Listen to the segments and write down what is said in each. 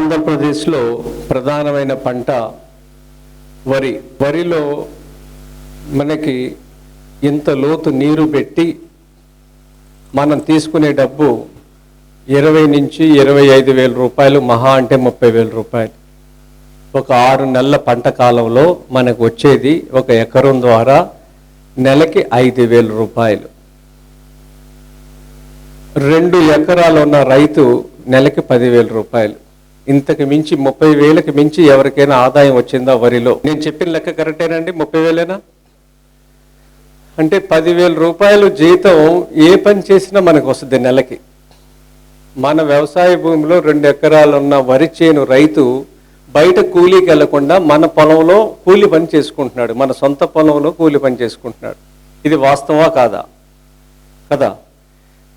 ఆంధ్రప్రదేశ్లో ప్రధానమైన పంట వరి. వరిలో మనకి ఇంత లోతు నీరు పెట్టి మనం తీసుకునే డబ్బు ఇరవై నుంచి ఇరవై ఐదు వేల రూపాయలు మహా అంటే ముప్పై వేల రూపాయలు. ఒక ఆరు నెలల పంట కాలంలో మనకు వచ్చేది ఒక ఎకరం ద్వారా నెలకి ఐదు వేల రూపాయలు. రెండు ఎకరాలు ఉన్న రైతు నెలకి పదివేల రూపాయలు. ఇంతకు మించి ముప్పై వేలకు మించి ఎవరికైనా ఆదాయం వచ్చిందా వరిలో? నేను చెప్పిన లెక్క కరెక్టేనండి? ముప్పై వేలేనా? అంటే పదివేల రూపాయలు జీతం ఏ పని చేసినా మనకు వస్తుంది నెలకి. మన వ్యవసాయ భూమిలో రెండు ఎకరాలు ఉన్న వరి చేను రైతు బయట కూలీకి వెళ్ళకుండా మన పొలంలో కూలి పని చేసుకుంటున్నాడు. మన సొంత పొలంలో కూలి పని చేసుకుంటున్నాడు. ఇది వాస్తవా కాదా? కదా?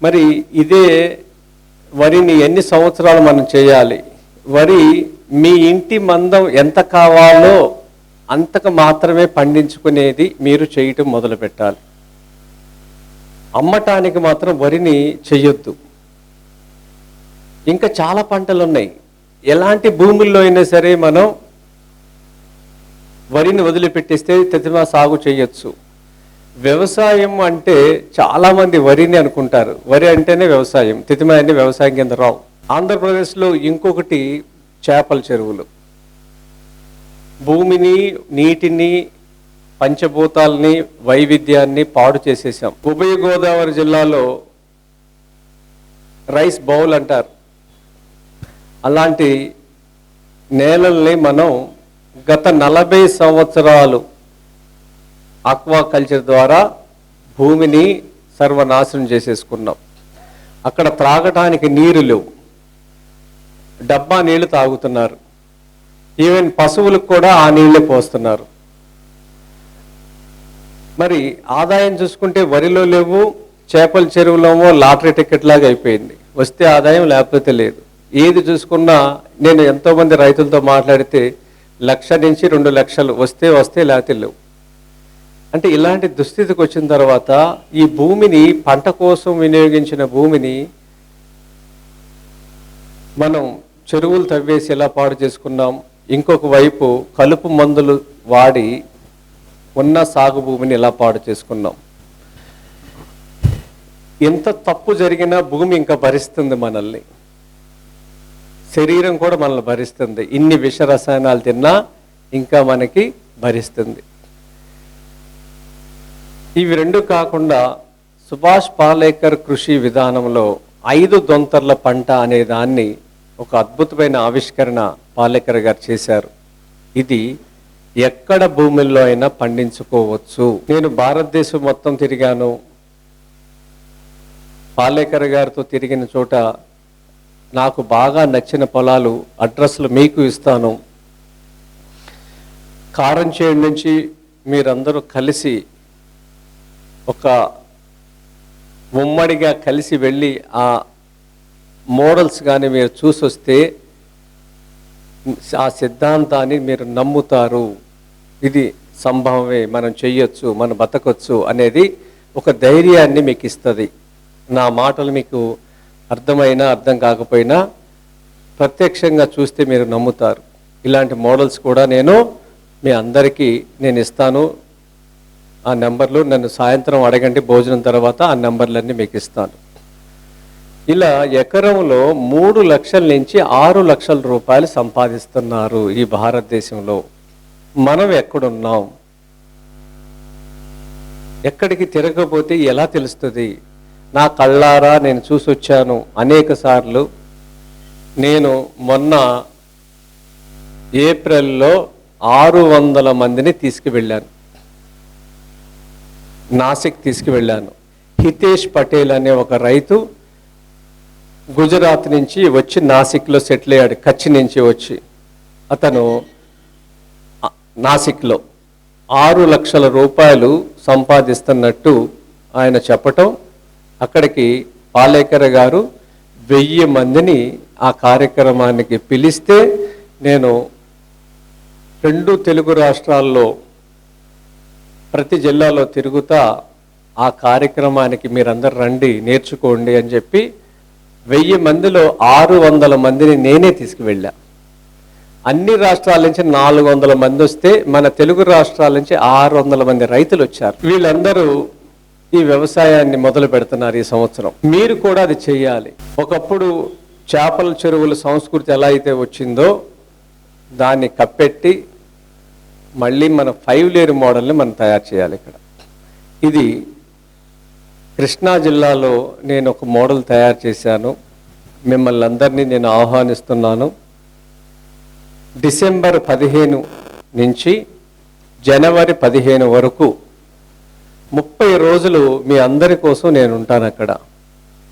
మరి ఇదే వరిని ఎన్ని సంవత్సరాలు మనం చేయాలి? వరి మీ ఇంటి మందం ఎంత కావాలో అంతకు మాత్రమే పండించుకునేది మీరు చేయటం మొదలు పెట్టాలి అమ్మటానికి మాత్రం వరిని చెయ్యొద్దు. ఇంకా చాలా పంటలు ఉన్నాయి ఎలాంటి భూముల్లో అయినా సరే మనం వరిని వదిలిపెట్టేస్తే తెతిమా సాగు చేయొచ్చు వ్యవసాయం అంటే చాలామంది వరిని అనుకుంటారు. వరి అంటేనే వ్యవసాయం. తితిమ అంటే వ్యవసాయం కింద రావు. ఆంధ్రప్రదేశ్లో ఇంకొకటి చేపల చెరువులు. భూమిని నీటిని పంచభూతాలని వైవిధ్యాన్ని పాడు చేసేసాం ఉభయ గోదావరి జిల్లాలో రైస్ బౌల్ అంటారు. అలాంటి నేలల్ని మనం గత నలభై సంవత్సరాలు ఆక్వాకల్చర్ ద్వారా భూమిని సర్వనాశనం చేసేసుకున్నాం. అక్కడ త్రాగటానికి నీరు లేవు. డబ్బా నీళ్ళు తాగుతున్నారు. ఈవెన్ పశువులకు కూడా ఆ నీళ్ళే పోస్తున్నారు. మరి ఆదాయం చూసుకుంటే వరిలో లేవు చేపల చెరువులోమో లాటరీ టికెట్ లాగా అయిపోయింది. వస్తే ఆదాయం లేకపోతే లేదు. ఏది చూసుకున్నా నేను ఎంతోమంది రైతులతో మాట్లాడితే లక్ష నుంచి రెండు లక్షలు వస్తే వస్తే లేకపోతే లేవు. అంటే ఇలాంటి దుస్థితికి వచ్చిన తర్వాత ఈ భూమిని పంట కోసం వినియోగించిన భూమిని మనం చెరువులు తవ్వేసి ఎలా పాడు చేసుకున్నాం. ఇంకొక వైపు కలుపు మందులు వాడి ఉన్న సాగు భూమిని ఎలా పాడు చేసుకున్నాం. ఎంత తప్పు జరిగినా భూమి ఇంకా భరిస్తుంది మనల్ని. శరీరం కూడా మనల్ని భరిస్తుంది. ఇన్ని విష రసాయనాలు తిన్నా ఇంకా మనకి భరిస్తుంది. ఇవి రెండు కాకుండా సుభాష్ పాలేకర్ కృషి విధానంలో ఐదు దొంతర్ల పంట అనే దాన్ని ఒక అద్భుతమైన ఆవిష్కరణ పాలేకర్ గారు చేశారు. ఇది ఎక్కడ భూముల్లో అయినా పండించుకోవచ్చు. నేను భారతదేశం మొత్తం తిరిగాను. పాలేకర్ గారితో తిరిగిన చోట నాకు బాగా నచ్చిన పొలాలు అడ్రస్లు మీకు ఇస్తాను. కారంచేడు నుంచి మీరందరూ కలిసి ఒక ఉమ్మడిగా కలిసి వెళ్ళి ఆ మోడల్స్ కానీ మీరు చూసొస్తే ఆ సిద్ధాంతాన్ని మీరు నమ్ముతారు. ఇది సంభవమే మనం చెయ్యొచ్చు మనం బతకొచ్చు అనేది ఒక ధైర్యాన్ని మీకు ఇస్తుంది నా మాటలు మీకు అర్థమైనా అర్థం కాకపోయినా ప్రత్యక్షంగా చూస్తే మీరు నమ్ముతారు. ఇలాంటి మోడల్స్ కూడా నేను మీ అందరికీ నేను ఇస్తాను. ఆ నెంబర్లు నన్ను సాయంత్రం అడగండి భోజనం తర్వాత ఆ నెంబర్లన్నీ మీకు ఇస్తాను ఇలా ఎకరంలో మూడు లక్షల నుంచి ఆరు లక్షల రూపాయలు సంపాదిస్తున్నారు ఈ భారతదేశంలో. మనం ఎక్కడున్నాం? ఎక్కడికి తిరగకపోతే ఎలా తెలుస్తుంది? నా కళ్ళారా నేను చూసొచ్చాను అనేక సార్లు. నేను మొన్న ఏప్రిల్లో ఆరు వందల మందిని తీసుకువెళ్ళాను. నాసిక్ తీసుకువెళ్ళాను. హితేష్ పటేల్ అనే ఒక రైతు గుజరాత్ నుంచి వచ్చి నాసిక్లో సెటిల్ అయ్యాడు కచ్ నుంచి వచ్చి. అతను నాసిక్లో ఆరు లక్షల రూపాయలు సంపాదిస్తున్నట్టు ఆయన చెప్పటం అక్కడికి పాలేకర్ గారు వెయ్యి మందిని ఆ కార్యక్రమానికి పిలిస్తే నేను రెండు తెలుగు రాష్ట్రాల్లో ప్రతి జిల్లాలో తిరుగుతా ఆ కార్యక్రమానికి మీరందరు రండి నేర్చుకోండి అని చెప్పి వెయ్యి మందిలో ఆరు వందల మందిని నేనే తీసుకువెళ్ళా. అన్ని రాష్ట్రాల నుంచి నాలుగు వందల మంది వస్తే మన తెలుగు రాష్ట్రాల నుంచి ఆరు వందల మంది రైతులు వచ్చారు. వీళ్ళందరూ ఈ వ్యవసాయాన్ని మొదలు పెడుతున్నారు ఈ సంవత్సరం. మీరు కూడా అది చేయాలి ఒకప్పుడు చేపల చెరువుల సంస్కృతి ఎలా అయితే వచ్చిందో దాన్ని కప్పెట్టి మళ్ళీ మన ఫైవ్ లేయర్ మోడల్ని మనం తయారు చేయాలి ఇక్కడ. ఇది కృష్ణా జిల్లాలో నేను ఒక మోడల్ తయారు చేశాను. మిమ్మల్ని అందరినీ నేను ఆహ్వానిస్తున్నాను. డిసెంబర్ పదిహేను నుంచి జనవరి పదిహేను వరకు ముప్పై రోజులు మీ అందరి కోసం నేను ఉంటాను అక్కడ.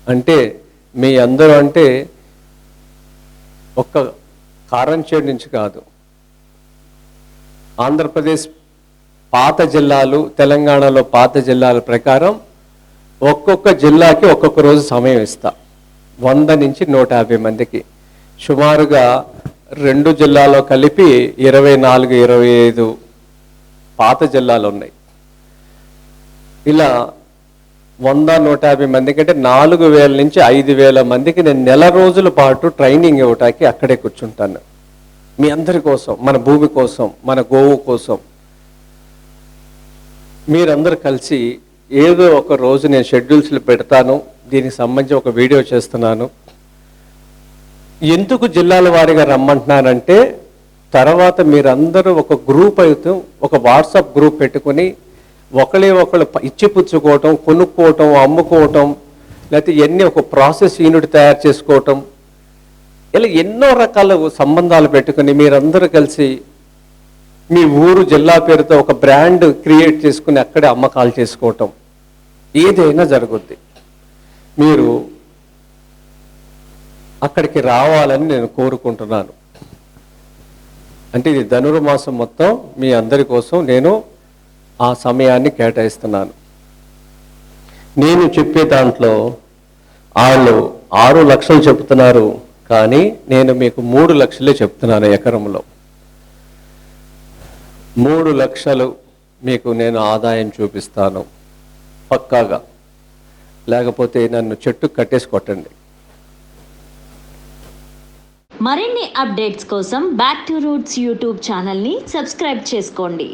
అంటే మీ అందరూ అంటే ఒక్క కారంచేడు నుంచి కాదు. ఆంధ్రప్రదేశ్ పాత జిల్లాలు తెలంగాణలో పాత జిల్లాల ప్రకారం ఒక్కొక్క జిల్లాకి ఒక్కొక్క రోజు సమయం ఇస్తా. వంద నుంచి నూట యాభై మందికి. సుమారుగా రెండు జిల్లాలో కలిపి ఇరవై నాలుగు ఇరవై ఐదు పాత జిల్లాలు ఉన్నాయి. ఇలా వంద నూట యాభై మందికి అంటే నాలుగు వేల నుంచి ఐదు వేల మందికి నేను నెల రోజుల పాటు ట్రైనింగ్ ఇవ్వటానికి అక్కడే కూర్చుంటాను. మీ అందరి కోసం మన భూమి కోసం మన గోవు కోసం. మీరందరూ కలిసి ఏదో ఒక రోజు నేను షెడ్యూల్స్లో పెడతాను దీనికి సంబంధించి ఒక వీడియో చేస్తున్నాను. ఎందుకు జిల్లాల వారీగా రమ్మంటున్నానంటే తర్వాత మీరందరూ ఒక గ్రూప్ అయితే ఒక వాట్సాప్ గ్రూప్ పెట్టుకుని ఒకళ్ళే ఒకళ్ళు ఇచ్చిపుచ్చుకోవటం కొనుక్కోవటం అమ్ముకోవటం లేకపోతే ఎన్ని ఒక ప్రాసెస్ యూనిట్ తయారు చేసుకోవటం ఇలా ఎన్నో రకాల సంబంధాలు పెట్టుకుని మీరందరూ కలిసి మీ ఊరు జిల్లా పేరుతో ఒక బ్రాండ్ క్రియేట్ చేసుకుని అక్కడే అమ్మకాలు చేసుకోవటం. ఏదైనా జరుగుద్ది. మీరు అక్కడికి రావాలని నేను కోరుకుంటున్నాను. అంటే ఇది ధనుర్మాసం మొత్తం మీ అందరి కోసం నేను ఆ సమయాన్ని కేటాయిస్తున్నాను. నేను చెప్పే దాంట్లో వాళ్ళు ఆరు లక్షలు చెప్తున్నారు కానీ నేను మీకు మూడు లక్షలే చెప్తున్నాను ఎకరంలో. మూడు లక్షలు మీకు నేను ఆదాయం చూపిస్తాను. పక్కాగా. లేకపోతే నన్ను చెట్టు కట్టేసి కొట్టండి మరిన్ని అప్డేట్స్ కోసం బ్యాక్ టు రూట్స్ యూట్యూబ్ ఛానల్ని సబ్స్క్రైబ్ చేసుకోండి.